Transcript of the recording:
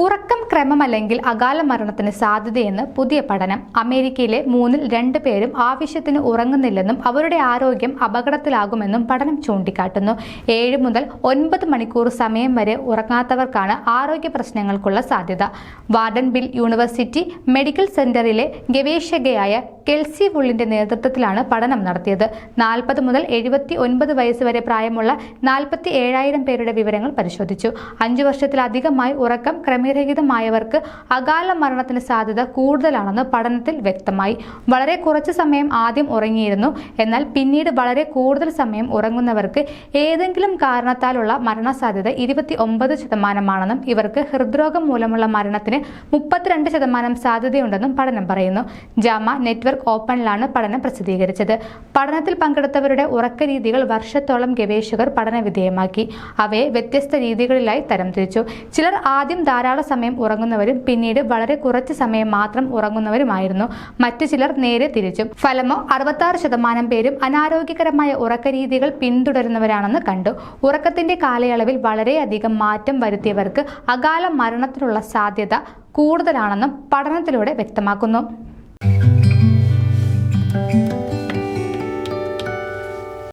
ഉറക്കം ക്രമമല്ലെങ്കിൽ അകാല മരണത്തിന് സാധ്യതയെന്ന് പുതിയ പഠനം. അമേരിക്കയിലെ മൂന്നിൽ രണ്ട് പേരും ആവശ്യത്തിന് ഉറങ്ങുന്നില്ലെന്നും അവരുടെ ആരോഗ്യം അപകടത്തിലാകുമെന്നും പഠനം ചൂണ്ടിക്കാട്ടുന്നു. ഏഴ് മുതൽ ഒൻപത് മണിക്കൂർ സമയം വരെ ഉറങ്ങാത്തവർക്കാണ് ആരോഗ്യ പ്രശ്നങ്ങൾക്കുള്ള സാധ്യത. വാർഡൻ ബിൽ യൂണിവേഴ്സിറ്റി മെഡിക്കൽ സെന്ററിലെ ഗവേഷകയായ കെൽസി വുള്ളിന്റെ നേതൃത്വത്തിലാണ് പഠനം നടത്തിയത്. നാൽപ്പത് മുതൽ എഴുപത്തി ഒൻപത് വയസ്സ് വരെ പ്രായമുള്ള നാൽപ്പത്തി ഏഴായിരം പേരുടെ വിവരങ്ങൾ പരിശോധിച്ചു. അഞ്ചു വർഷത്തിലധികമായി ഉറക്കം ക്രമരഹിതമായവർക്ക് അകാല മരണത്തിന് സാധ്യത കൂടുതലാണെന്ന് പഠനത്തിൽ വ്യക്തമായി. വളരെ കുറച്ച് സമയം ആദ്യം ഉറങ്ങിയിരുന്നു. എന്നാൽ പിന്നീട് വളരെ കൂടുതൽ സമയം ഉറങ്ങുന്നവർക്ക് ഏതെങ്കിലും കാരണത്താലുള്ള മരണസാധ്യത ഇരുപത്തി ഒമ്പത് ശതമാനമാണെന്നും ഇവർക്ക് ഹൃദ്രോഗം മൂലമുള്ള മരണത്തിന് മുപ്പത്തിരണ്ട് ശതമാനം സാധ്യതയുണ്ടെന്നും പഠനം പറയുന്നു. ജാമ നെറ്റ്വർക്ക് ഓപ്പണിലാണ് പഠനം പ്രസിദ്ധീകരിച്ചത്. പഠനത്തിൽ പങ്കെടുത്തവരുടെ ഉറക്ക രീതികൾ വർഷത്തോളം ഗവേഷകർ പഠന വിധേയമാക്കി അവയെ വ്യത്യസ്ത രീതികളിലായി തരംതിരിച്ചു. ചിലർ ആദ്യം ധാരാളം സമയം ഉറങ്ങുന്നവരും പിന്നീട് വളരെ കുറച്ച് സമയം മാത്രം ഉറങ്ങുന്നവരുമായിരുന്നു. മറ്റു ചിലർ നേരെ തിരിച്ചു. ഫലമോ അറുപത്താറ് ശതമാനം പേരും അനാരോഗ്യകരമായ ഉറക്ക രീതികൾ പിന്തുടരുന്നവരാണെന്ന് കണ്ടു. ഉറക്കത്തിന്റെ കാലയളവിൽ വളരെയധികം മാറ്റം വരുത്തിയവർക്ക് അകാല മരണത്തിനുള്ള സാധ്യത കൂടുതലാണെന്നും പഠനത്തിലൂടെ വ്യക്തമാക്കുന്നു. Thank you.